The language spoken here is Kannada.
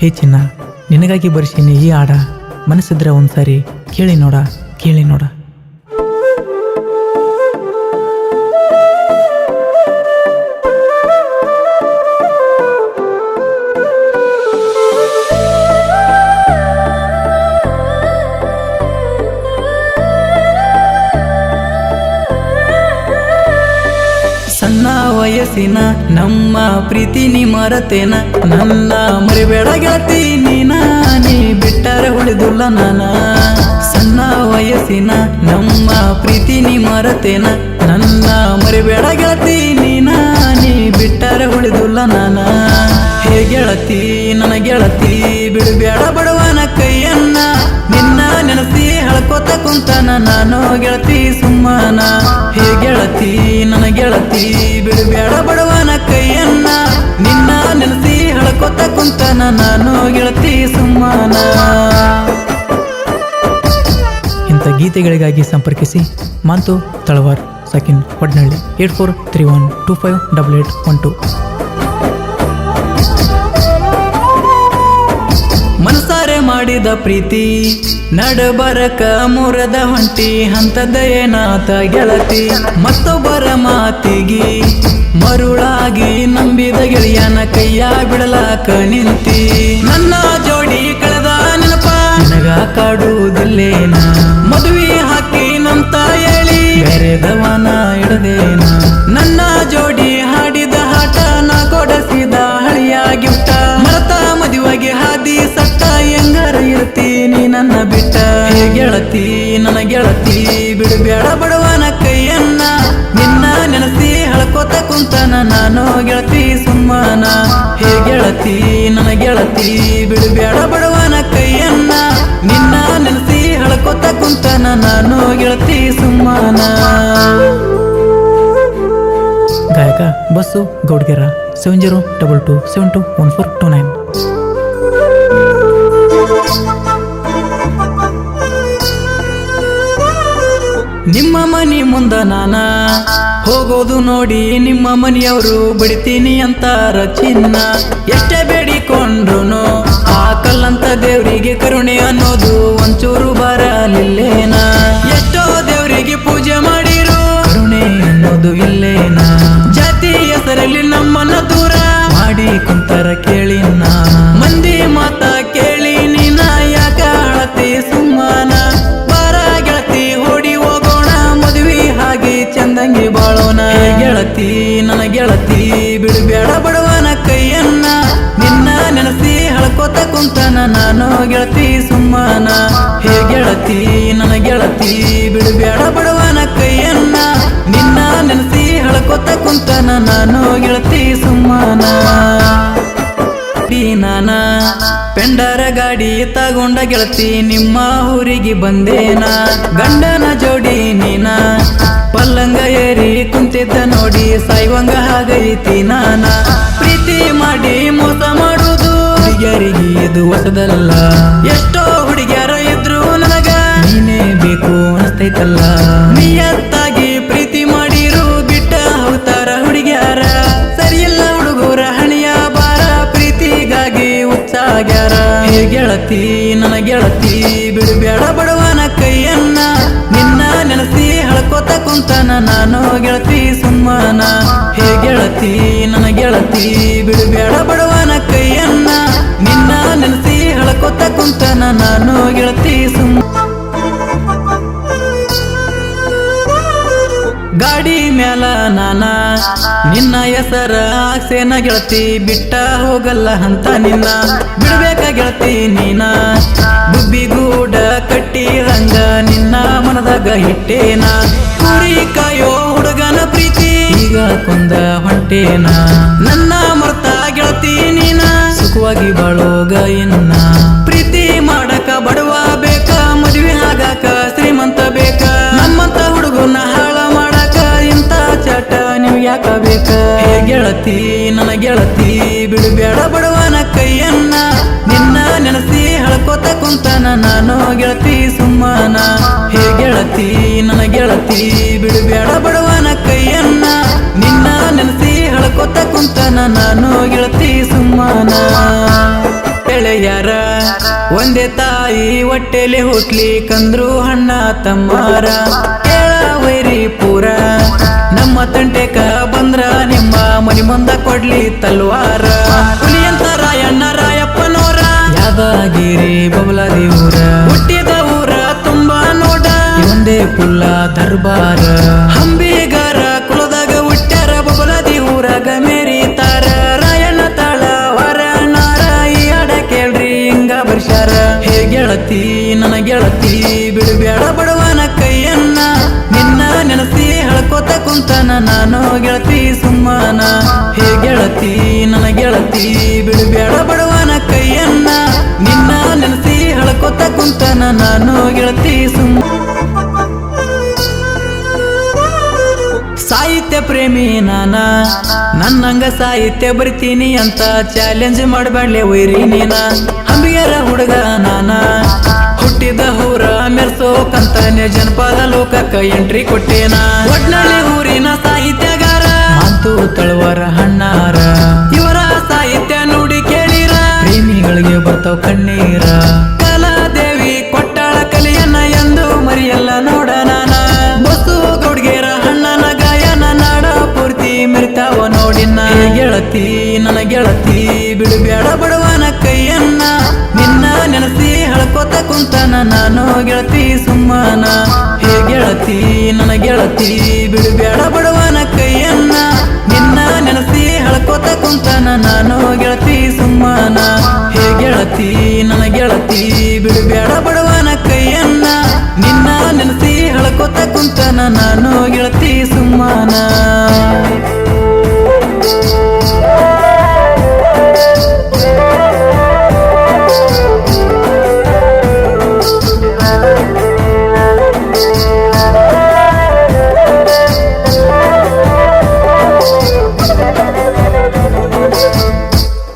ಹೇ ಚಿನ್ನ ನಿನಗಾಗಿ ಬರ್ಸೀನಿ ಈ ಹಾಡ ಮನಸ್ಸಿದ್ರೆ ಒಂದ್ಸಾರಿ ಕೇಳಿ ನೋಡ ಕೇಳಿ ನೋಡ. ವಯಸ್ಸಿನ ನಮ್ಮ ಪ್ರೀತಿ ನೀ ಮರತೇನ? ನನ್ನ ಮರಿಬೇಡ ಗೆಳತಿ ನೀನ. ನೀ ಬಿಟ್ಟರೆ ಉಳಿದುಲ್ಲ ನಾನ? ಸಣ್ಣ ವಯಸ್ಸಿನ ನಮ್ಮ ಪ್ರೀತಿ ನೀ ಮರತೇನ? ನನ್ನ ಮರಿಬೇಡ ಗೆಳತಿ ನೀನ. ನೀ ಬಿಟ್ಟರೆ ಉಳಿದುಲ್ಲ ನಾನ? ಹೇ ಗೆಳತಿ, ನನ್ನ ಗೆಳತಿ ಬಿಡಬೇಡ ಬಡವನ ಕೈಯನ್ನ. ನಿನ್ನ ನೆನಸಿ ಹಳ್ಕೋತ ಕುಂತನ ನಾನು ಗೆಳತಿ. ಬಿಡಬೇಡ ಬಡವನ ಕೈಯನ್ನ ನಿನ್ನ ನೆನೆಸಿ ಹಳಕೊತ ಕುಂತನ ನಾನು ಗೆಳತಿ ಸುಮ್ಮನ. ಇಂಥ ಗೀತೆಗಳಿಗಾಗಿ ಸಂಪರ್ಕಿಸಿ Manthu Talawar ಸಕಿನ್ Odnahalli eight four three one two five double eight one two. ಮನಸಾರೆ ಮಾಡಿದ ಪ್ರೀತಿ. ನಡಬರಕ ಮುರದ ಹೊಂಟಿ ಹಂತದ ಏನಾತ ಗೆಳತಿ. ಮತ್ತೊಬ್ಬರ ಮಾತಿಗಿ ಮರುಳಾಗಿ ನಂಬಿದ ಗೆಳೆಯನ ಕೈಯ ಬಿಡಲಾಕ ನಿಂತಿ. ನನ್ನ ಜೋಡಿ ಕಳೆದ ನೆನಪ, ನನಗ ಕಾಡುವುದಿಲ್ಲೇನ? ಹೇ ಗೆಳತಿ, ನನ್ನ ಗೆಳತಿ ಬಿಡಬೇಡ ಬಡವನ ಕೈಯನ್ನ. ನಿನ್ನ ನೆನಸಿ ಹಳ್ಕೋತ ಕುಂತನ ನಾನು ಗೆಳತಿ ಸುಮ್ಮನ. ಹೇ ಗೆಳತಿ, ನನ್ನ ಗೆಳತಿ, ಬಿಡು ಬಿಡಬೇಡ ಬಡವನ ಕೈಯನ್ನ. ನಿನ್ನ ನೆನಸಿ ಹಳ್ಕೋತ ಕುಂತನ ನಾನು ಗೆಳತಿ ಸುಮ್ಮನ. ಗಾಯಕ Basu Goudgera seven zero double two seven two one four two nine ನಿಮ್ಮ ಮನಿ ಮುಂದ ನಾನ ಹೋಗೋದು ನೋಡಿ ನಿಮ್ಮ ಮನೆಯವರು ಬಿಡ್ತೀನಿ ಅಂತಾರ ಚಿನ್ನ. ಎಷ್ಟೇ ಬೇಡಿಕೊಂಡ್ರು ಆ ಕಲ್ಲಂತ ದೇವರಿಗೆ ಕರುಣೆ ಅನ್ನೋದು ಒಂಚೂರು ಬರಲಿಲ್ಲೇನ. ಎಷ್ಟೋ ದೇವರಿಗೆ ಪೂಜೆ ಮಾಡಿರು ಕರುಣೆ ಅನ್ನೋದು ಇಲ್ಲೇನ. ಜಾತಿ ಹೆಸರಲ್ಲಿ ನಮ್ಮನ್ನ ದೂರ ಮಾಡಿ ಕುಂತರ ಗೆಳತಿ ಬಿಡಬೇಡ ಬಡವನ ಕೈಯನ್ನ. ನಿನ್ನ ನೆನಸಿ ಹಳ್ಕೋತ ಕುಂತನ ನಾನು ಗೆಳತಿ ಸುಮ್ಮನ. ಹೇ ಗೆಳತಿ, ನನ್ನ ಗೆಳತಿ, ಬಿಡಬೇಡ ಬಡವನ ಕೈಯನ್ನ. ನಿನ್ನ ನೆನಸಿ ಹಳ್ಕೋತ ಕುಂತನ ನಾನು ಗೆಳತಿ ಸುಮ್ಮನ. ನಾನ, ಪೆಂಡರ ಗಾಡಿ ತಗೊಂಡ ಗೆಳತಿ, ನಿಮ್ಮ ಊರಿಗೆ ಬಂದೇನ ಗಂಡನ ಜೋಡಿ ನೀನ, ಪಲ್ಲಂಗ ಕುಂತಿದ್ದ ನೋಡಿ ಸಾಯ್ವಂಗ ಹಾಗೈತಿ ನಾನ. ಪ್ರೀತಿ ಮಾಡಿ ಮೋಸ ಮಾಡುದು ಹುಡುಗಿಯರಿಗೆ ಇದು ಹೊಸದಲ್ಲ. ಎಷ್ಟೋ ಹುಡುಗಿಯರ ಇದ್ರು ನನಗ ನೀನೇ ಬೇಕು ಅನಿಸ್ತೈತಲ್ಲ ಗೆಳತಿ, ನನ್ನ ಗೆಳತಿ, ಬಿಡಬೇಡ ಬಡವನ ಕೈಯನ್ನ. ನಿನ್ನ ನೆನೆಸಿ ಹಳ್ಕೋತ ಕುಂತ ನಾನು ಗೆಳತಿ ಸುಮ್ಮ ಗಾಡಿ ಮ್ಯಾಲ ನಾನ, ನಿನ್ನ ಹೆಸರ ಆಸೆನ ಗೆಳತಿ, ಬಿಟ್ಟ ಹೋಗಲ್ಲ ಅಂತ ನಿನ್ನ. ಬಿಡ್ಬೇಕ ಗೆಳತಿ ನೀನ ಗುಬ್ಬಿಗೂಡ ಕಟ್ಟಿ ರಂಗ ನಿನ್ನ ಮನದಾಗ ಇಟ್ಟೇನ. ಕುರಿ ಕಾಯೋ ಕೊಂದ ಹೊಂಟೇನ. ನನ್ನ ಮೃತ ಗೆಳತಿ ಸುಖವಾಗಿ ಬಾಳೋಗ ಇನ್ನ. ಪ್ರೀತಿ ಮಾಡಕ ಬಡವ ಬೇಕ, ಮದುವೆ ಆಗಾಕ ಶ್ರೀಮಂತ ಬೇಕ. ನಮ್ಮಂತ ಹುಡುಗನ ಹಾಳ ಮಾಡಕ ಇಂತ ಚಟ ನೀವು ಯಾಕ ಬೇಕ? ಗೆಳತಿ, ನನ್ನ ಗೆಳತಿ, ಬಿಡಬೇಡ ಬಡವನ ಕೈಯನ್ನ. ನಿನ್ನ ನೆನಸಿ ಹಳ್ಕೋತ ಕುಂತನ ನಾನು ಗೆಳತಿ ಸುಮ್ಮನ. ಹೇ ಗೆಳತಿ, ನನ್ನ ಗೆಳತಿ, ಬಿಡಬೇಡ ಬಡವನ ಹಳ್ಕೋತ ಕುಂತನ ನಾನು ಗೆಳತಿ ಸುಮ್ಮನ. ಎಳೆಯಾರ ಒಂದೇ ತಾಯಿ ಹೊಟ್ಟೆಲೆ ಹುಟ್ಲಿ ಕಂದ್ರು ಹಣ್ಣ ತಮ್ಮಾರ. ಕೇಳ ವೈರಿ ಪೂರ. ನಮ್ಮ ತಂಟೆಕ ಬಂದ್ರ ನಿಮ್ಮ ಮನಿ ಮುಂದ ಕೊಡ್ಲಿ ತಲ್ವಾರ. ಹುಲಿಯಂತ ರಾಯಣ್ಣ ರಾಯಪ್ಪನೋರ. ಯಾದಗಿರಿ ಬಬಲಾದಿ ಊರ ಹುಟ್ಟಿದ ಊರ ತುಂಬಾ ನೋಡ. ಒಂದೇ ಪುಲ್ಲ ದರ್ಬಾರ. ಹಂಬಿಗರ ಹೇಳ್ಕೊತ ನಾನು ಗೆಳತಿ ಸುಮ್ಮನ. ಹೇ ಗೆಳತಿ, ನನ್ನ ಗೆಳತಿ, ಬಿಡಬೇಡ ಬಡವನ ಕೈಯನ್ನ. ನಿನ್ನ ನೆನೆಸಿ ಹೇಳ್ಕೊತ ಕುಂತನ ನಾನು ಗೆಳತಿ ಸುಮ್ಮ ಸಾಹಿತ್ಯ ಪ್ರೇಮಿ ನಾನ. ನನ್ನಂಗ ಸಾಹಿತ್ಯ ಬರಿತೀನಿ ಅಂತ ಚಾಲೆಂಜ್ ಮಾಡಬೇಡ್ಲೆ ವೈರಿ ನೀನ. ಹಂಬಿಯರ ಹುಡುಗ ನಾನ. ಹುಟ್ಟಿದ ಊರ ಮೆರ್ಸೋಕಂತಾನೆ ಜನಪದ ಲೋಕಕ್ಕ ಎಂಟ್ರಿ ಕೊಟ್ಟೇನ. ಒಡ್ನಳ್ಳಿ ಊರಿನ ಸಾಹಿತ್ಯಗಾರ. ಮತ್ತು ತಳವಾರ ಹಣ್ಣಾರ ಇವರ ಸಾಹಿತ್ಯ ನೋಡಿ ಕೇಳಿರ. ಪ್ರೇಮಿಗಳಿಗೆ ಬರ್ತಾವ ಕಣ್ಣೀರ. ಕುಂತನ ನಾನು ಗೆಳತಿ ಸುಮ್ಮನ. ಹೇ ಗೆಳತಿ, ನನ್ನ ಗೆಳತಿ ಬಿಡಬೇಡ ಬಡವನ ಕೈಯನ್ನ. ನಿನ್ನ ನೆನಸಿ ಹಳ್ಕೋತ ಕುಂತನ, ನಾನು ಗೆಳತಿ ಸುಮ್ಮನ. ಹೇ ಗೆಳತಿ, ನನ್ನ ಗೆಳತಿ ಬಿಡಬೇಡ ಬಡವನ ಕೈಯನ್ನ. ನಿನ್ನ ನೆನಸಿ ಹಳ್ಕೋತ ಕುಂತನ, ನಾನು ಗೆಳತಿ ಸುಮ್ಮನ.